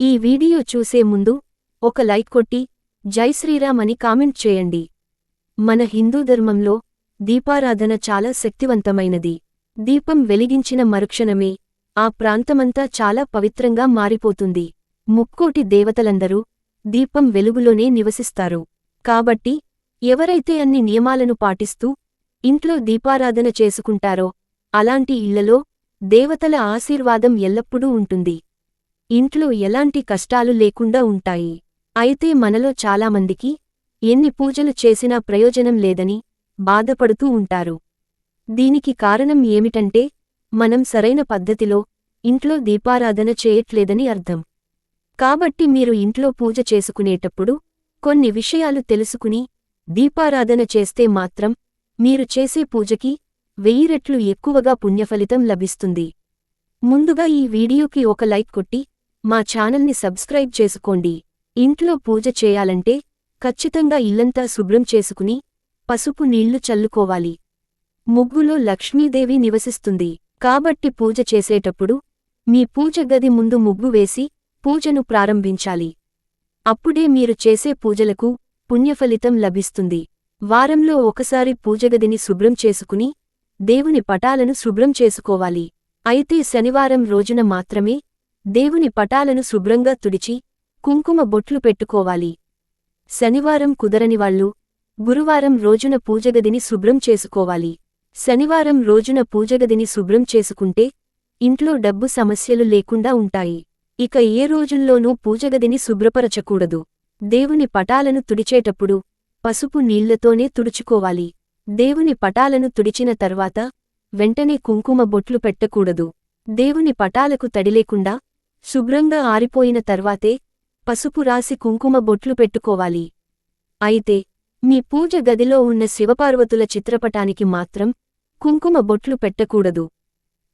ఈ వీడియో చూసే ముందు ఒక లైక్ కొట్టి జై శ్రీరామ్ అని కామెంట్ చేయండి. మన హిందూ ధర్మంలో దీపారాధన చాలా శక్తివంతమైనది. దీపం వెలిగించిన మరుక్షణమే ఆ ప్రాంతమంతా చాలా పవిత్రంగా మారిపోతుంది. ముక్కోటి దేవతలందరూ దీపం వెలుగులోనే నివసిస్తారు. కాబట్టి ఎవరైతే అన్ని నియమాలను పాటిస్తూ ఇంట్లో దీపారాధన చేసుకుంటారో అలాంటి ఇళ్ళలో దేవతల ఆశీర్వాదం ఎల్లప్పుడూ ఉంటుంది. ఇంట్లో ఎలాంటి కష్టాలు లేకుండా ఉంటాయి. అయితే మనలో చాలామందికి ఎన్ని పూజలు చేసినా ప్రయోజనం లేదని బాధపడుతూ ఉంటారు. దీనికి కారణం ఏమిటంటే మనం సరైన పద్ధతిలో ఇంట్లో దీపారాధన చేయట్లేదని అర్థం. కాబట్టి మీరు ఇంట్లో పూజ చేసుకునేటప్పుడు కొన్ని విషయాలు తెలుసుకుని దీపారాధన చేస్తే మాత్రం మీరు చేసే పూజకి వెయ్యి రెట్లు ఎక్కువగా పుణ్యఫలితం లభిస్తుంది. ముందుగా ఈ వీడియోకి ఒక లైక్ కొట్టి మా ఛానల్ని సబ్స్క్రైబ్ చేసుకోండి. ఇంట్లో పూజ చేయాలంటే ఖచ్చితంగా ఇల్లంతా శుభ్రం చేసుకుని పసుపు నీళ్ళు చల్లుకోవాలి. ముగ్గులో లక్ష్మీదేవి నివసిస్తుంది. కాబట్టి పూజ చేసేటప్పుడు మీ పూజ గది ముందు ముగ్గు వేసి పూజను ప్రారంభించాలి. అప్పుడే మీరు చేసే పూజలకు పుణ్యఫలితం లభిస్తుంది. వారంలో ఒకసారి పూజగదిని శుభ్రం చేసుకుని దేవుని పటాలను శుభ్రం చేసుకోవాలి. అయితే శనివారం రోజున మాత్రమే దేవుని పటాలను శుభ్రంగా తుడిచి కుంకుమ బొట్లు పెట్టుకోవాలి. శనివారం కుదరనివాళ్ళు గురువారం రోజున పూజగదిని శుభ్రం చేసుకోవాలి. శనివారం రోజున పూజగదిని శుభ్రం చేసుకుంటే ఇంట్లో డబ్బు సమస్యలు లేకుండా ఉంటాయి. ఇక ఏ రోజుల్లోనూ పూజగదిని శుభ్రపరచకూడదు. దేవుని పటాలను తుడిచేటప్పుడు పసుపు నీళ్ళతోనే తుడుచుకోవాలి. దేవుని పటాలను తుడిచిన తర్వాత వెంటనే కుంకుమ బొట్లు పెట్టకూడదు. దేవుని పటాలకు తడిలేకుండా శుభ్రంగా ఆరిపోయిన తర్వాతే పసుపు రాసి కుంకుమ బొట్లు పెట్టుకోవాలి. అయితే మీ పూజ గదిలో ఉన్న శివపార్వతుల చిత్రపటానికి మాత్రం కుంకుమ బొట్లు పెట్టకూడదు.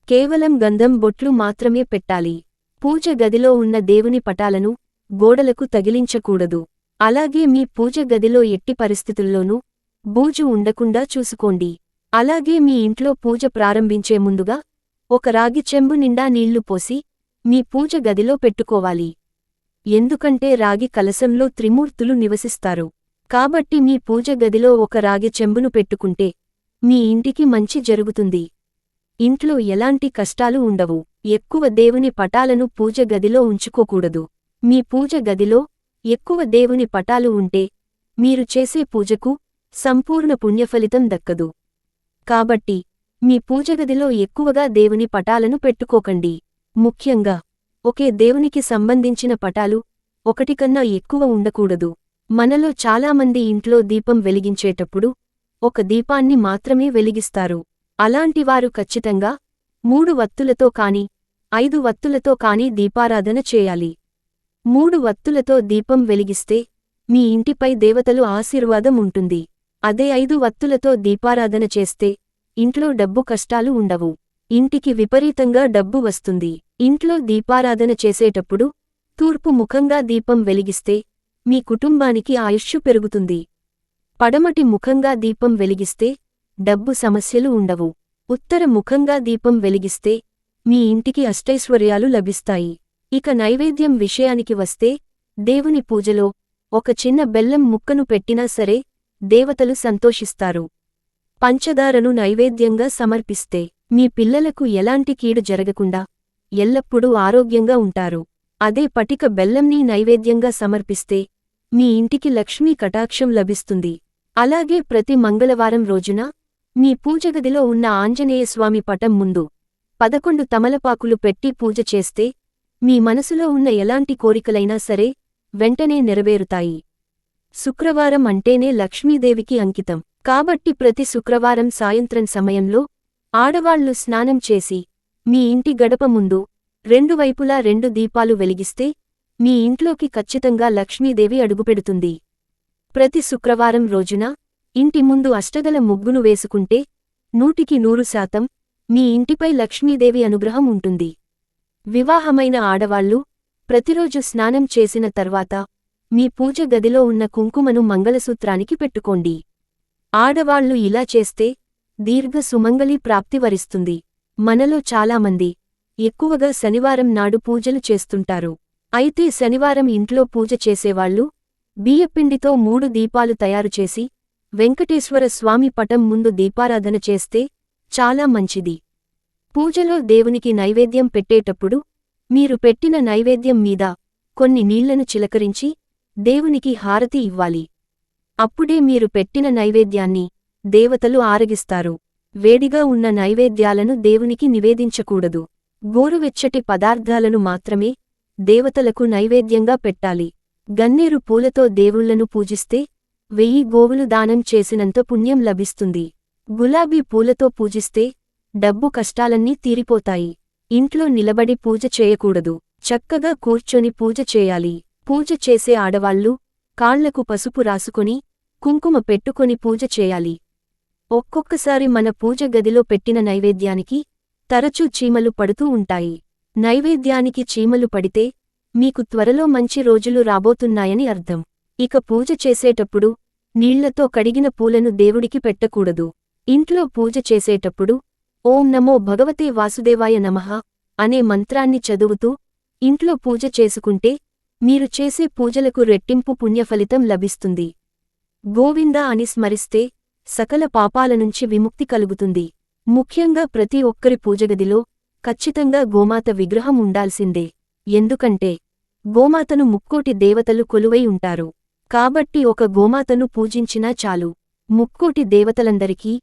కేవలం గంధం బొట్లు మాత్రమే పెట్టాలి. పూజ గదిలో ఉన్న దేవుని పటాలను గోడలకు తగిలించకూడదు. అలాగే మీ పూజ గదిలో ఎట్టి పరిస్థితుల్లోనూ బూజు ఉండకుండా చూసుకోండి. అలాగే మీ ఇంట్లో పూజ ప్రారంభించే ముందుగా ఒక రాగి చెంబు నిండా నీళ్ళు పోసి మీ పూజ గదిలో పెట్టుకోవాలి. ఎందుకంటే రాగి కలశంలో త్రిమూర్తులు నివసిస్తారు. కాబట్టి మీ పూజ గదిలో ఒక రాగి చెంబును పెట్టుకుంటే మీ ఇంటికి మంచి జరుగుతుంది. ఇంట్లో ఎలాంటి కష్టాలు ఉండవు. ఎక్కువ దేవుని పటాలను పూజ గదిలో ఉంచుకోకూడదు. మీ పూజ గదిలో ఎక్కువ దేవుని పటాలు ఉంటే మీరు చేసే పూజకు సంపూర్ణ పుణ్యఫలితం దక్కదు. కాబట్టి మీ పూజగదిలో ఎక్కువగా దేవుని పటాలను పెట్టుకోకండి. ముఖ్యంగా ఒకే దేవునికి సంబంధించిన పటాలు ఒకటికన్నా ఎక్కువ ఉండకూడదు. మనలో చాలామంది ఇంట్లో దీపం వెలిగించేటప్పుడు ఒక దీపాన్ని మాత్రమే వెలిగిస్తారు. అలాంటివారు ఖచ్చితంగా మూడు వత్తులతో కాని ఐదు వత్తులతో కాని దీపారాధన చేయాలి. మూడు వత్తులతో దీపం వెలిగిస్తే మీ ఇంటిపై దేవతలు ఆశీర్వాదం ఉంటుంది. అదే ఐదు వత్తులతో దీపారాధన చేస్తే ఇంట్లో డబ్బు కష్టాలు ఉండవు. ఇంటికి విపరీతంగా డబ్బు వస్తుంది. ఇంట్లో దీపారాధన చేసేటప్పుడు తూర్పు ముఖంగా దీపం వెలిగిస్తే మీ కుటుంబానికి ఆయుష్షు పెరుగుతుంది. పడమటి ముఖంగా దీపం వెలిగిస్తే డబ్బు సమస్యలు ఉండవు. ఉత్తర ముఖంగా దీపం వెలిగిస్తే మీ ఇంటికి అష్టైశ్వర్యాలు లభిస్తాయి. ఇక నైవేద్యం విషయానికి వస్తే దేవుని పూజలో ఒక చిన్న బెల్లం ముక్కను పెట్టినా సరే దేవతలు సంతోషిస్తారు. పంచదారను నైవేద్యంగా సమర్పిస్తే మీ పిల్లలకు ఎలాంటి కీడు జరగకుండా ఎల్లప్పుడూ ఆరోగ్యంగా ఉంటారు. అదే పటిక బెల్లంని నైవేద్యంగా సమర్పిస్తే మీ ఇంటికి లక్ష్మీ కటాక్షం లభిస్తుంది. అలాగే ప్రతి మంగళవారం రోజున మీ పూజగదిలో ఉన్న ఆంజనేయస్వామి పటం ముందు పదకొండు తమలపాకులు పెట్టి పూజ చేస్తే మీ మనసులో ఉన్న ఎలాంటి కోరికలైనా సరే వెంటనే నెరవేరుతాయి. శుక్రవారం అంటేనే లక్ష్మీదేవికి అంకితం. కాబట్టి ప్రతి శుక్రవారం సాయంత్రం సమయంలో ఆడవాళ్ళు స్నానం చేసి మీ ఇంటి గడప ముందు రెండు వైపులా రెండు దీపాలు వెలిగిస్తే మీ ఇంట్లోకి ఖచ్చితంగా లక్ష్మీదేవి అడుగుపెడుతుంది. ప్రతి శుక్రవారం రోజున ఇంటి ముందు అష్టగల ముగ్గును వేసుకుంటే నూటికి నూరు శాతం మీ ఇంటిపై లక్ష్మీదేవి అనుగ్రహం ఉంటుంది. వివాహమైన ఆడవాళ్ళు ప్రతిరోజు స్నానం చేసిన తర్వాత మీ పూజ గదిలో ఉన్న కుంకుమను మంగళసూత్రానికి పెట్టుకోండి. ఆడవాళ్ళు ఇలా చేస్తే దీర్ఘ సుమంగళి ప్రాప్తి వరిస్తుంది. మనలో చాలామంది ఎక్కువగా శనివారం నాడు పూజలు చేస్తుంటారు. అయితే శనివారం ఇంట్లో పూజ చేసేవాళ్ళు బియ్యపిండితో మూడు దీపాలు తయారుచేసి వెంకటేశ్వర స్వామి పటం ముందు దీపారాధన చేస్తే చాలా మంచిది. పూజలో దేవునికి నైవేద్యం పెట్టేటప్పుడు మీరు పెట్టిన నైవేద్యం మీద కొన్ని నీళ్ళను చిలకరించి దేవునికి హారతి ఇవ్వాలి. అప్పుడే మీరు పెట్టిన నైవేద్యాన్ని దేవతలు ఆరగిస్తారు. వేడిగా ఉన్న నైవేద్యాలను దేవునికి నివేదించకూడదు. గోరువెచ్చటి పదార్థాలను మాత్రమే దేవతలకు నైవేద్యంగా పెట్టాలి. గన్నేరు పూలతో దేవుళ్ళను పూజిస్తే వెయ్యి గోవులు దానం చేసినంత పుణ్యం లభిస్తుంది. గులాబీ పూలతో పూజిస్తే డబ్బు కష్టాలన్నీ తీరిపోతాయి. ఇంట్లో నిలబడి పూజ చేయకూడదు. చక్కగా కూర్చొని పూజ చేయాలి. పూజ చేసే ఆడవాళ్ళు కాళ్ళకు పసుపు రాసుకొని కుంకుమ పెట్టుకొని పూజ చేయాలి. ఒక్కొక్కసారి మన పూజ గదిలో పెట్టిన నైవేద్యానికి తరచూ చీమలు పడుతూ ఉంటాయి. నైవేద్యానికి చీమలు పడితే మీకు త్వరలో మంచి రోజులు రాబోతున్నాయని అర్థం. ఇక పూజ చేసేటప్పుడు నీళ్ళతో కడిగిన పూలను దేవుడికి పెట్టకూడదు. ఇంట్లో పూజ చేసేటప్పుడు ఓం నమో భగవతే వాసుదేవాయ నమః అనే మంత్రాన్ని చదువుతూ ఇంట్లో పూజ చేసుకుంటే మీరు చేసే పూజలకు రెట్టింపు పుణ్యఫలితం లభిస్తుంది. గోవింద అని స్మరిస్తే సకల పాపాల నుంచి విముక్తి కలుగుతుంది. ముఖ్యంగా ప్రతి ఒక్కరి పూజగదిలో ఖచ్చితంగా గోమాత విగ్రహం ఉండాల్సిందే. ఎందుకంటే గోమాతను ముక్కోటి దేవతలు కొలువై ఉంటారు. కాబట్టి ఒక గోమాతను పూజించినా చాలు. ముక్కోటి దేవతలందరికీ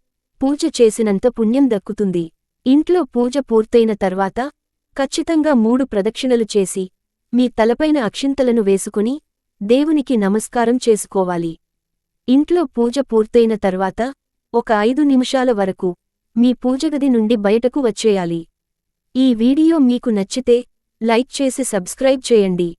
పూజ చేసినంత పుణ్యం దక్కుతుంది. ఇంట్లో పూజ పూర్తయిన తర్వాత ఖచ్చితంగా మూడు ప్రదక్షిణలు చేసి మీ తలపైన అక్షింతలను వేసుకుని దేవునికి నమస్కారం చేసుకోవాలి. ఇంట్లో పూజ పూర్తయిన తర్వాత ఒక ఐదు నిమిషాల వరకు మీ పూజగది నుండి బయటకు వచ్చేయాలి. ఈ వీడియో మీకు నచ్చితే లైక్ చేసి సబ్స్క్రైబ్ చేయండి.